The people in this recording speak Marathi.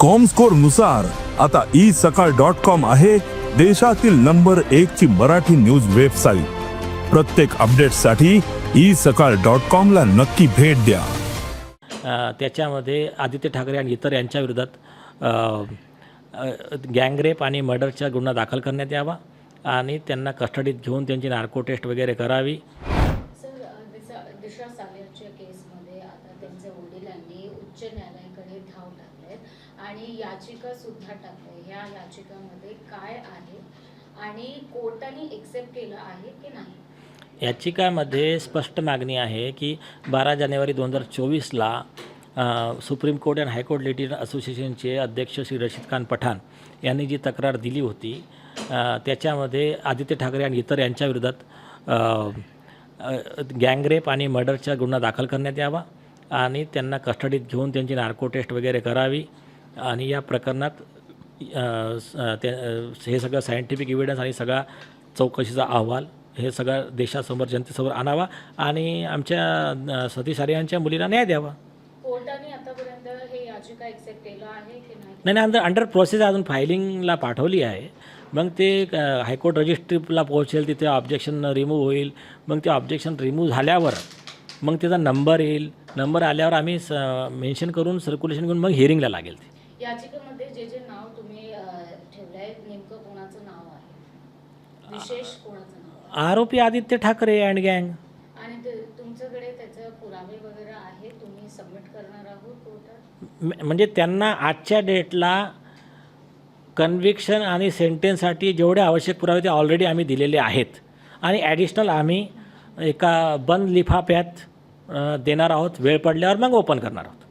कॉमस्कोरनुसार आता ई सकाळ डॉट कॉम आहे देशातील नंबर एक ची मराठी न्यूज वेबसाईट प्रत्येक अपडेटसाठी ई सकाळ डॉट कॉम ला नक्की भेट द्या. त्याच्यामध्ये आदित्य ठाकरे आणि इतर यांच्या विरोधात गँगरेप आणि मर्डरचा गुन्हा दाखल करण्यात यावा आणि त्यांना कस्टडीत घेऊन त्यांची नार्को टेस्ट वगैरे करावी. सर दिशा दिशा सालियाच्या केसमध्ये आता त्यांच्या वडिलांनी उच्च न्यायालयाकडे धाव टाकलेत आणि याचिका सुद्धा टाकले ह्या याचिकामध्ये काय आहे आणि कोर्टाने एक्सेप्ट केलं आहे की नाही? याचिकामध्ये स्पष्ट मागणी आहे की बारा जानेवारी दोन हजार चोवीसला supreme court and high court Latin असोसिएशनचे अध्यक्ष श्री रशीद खान पठाण यांनी जी तक्रार दिली होती त्याच्यामध्ये आदित्य ठाकरे आणि इतर यांच्याविरोधात गँगरेप आणि मर्डरचा गुन्हा दाखल करण्यात यावा. आणि त्यांना कस्टडीत घेऊन त्यांची नार्को टेस्ट वगैरे करावी. आणि या प्रकरणात ते हे सगळं सायंटिफिक इव्हिडन्स आणि सगळा चौकशीचा अहवाल हे सगळं देशासमोर जनतेसमोर आणावा आणि आमच्या सतीश आर्य यांच्या मुलीला न्याय द्यावा. हे नाही? नाही अंदर अंडर प्रोसेस अजून फायलिंगला पाठवली आहे. मग ते हायकोर्ट रजिस्ट्रीला पोहोचेल तिथे ऑब्जेक्शन रिमूव्ह होईल. मग ते ऑब्जेक्शन रिमूव्ह झाल्यावर मग त्याचा नंबर येईल. नंबर आल्यावर आम्ही स मेन्शन करून सर्क्युलेशन करून मग हिअरिंगला लागेल ते. याचिकेमध्ये जे जे नाव तुम्ही नेमकं कोणाचं नाव आहे? विशेष कोणाचं नाव आहे? आरोपी आदित्य ठाकरे अँड गँग आणि ते- तुमच्याकडे त्याचे पुरावे वगैरे आहे तुम्ही सबमिट करणार आहोत कोर्टात? म- म्हणजे त्यांना आजच्या डेटला कन्व्हिक्शन आणि सेंटेन्ससाठी जेवढे आवश्यक पुरावे ते ऑलरेडी आम्ही दिलेले आहेत. आणि ॲडिशनल आम्ही एका बंद लिफाफ्यात देणार आहोत. वेळ पडल्यावर मग ओपन करणार आहोत.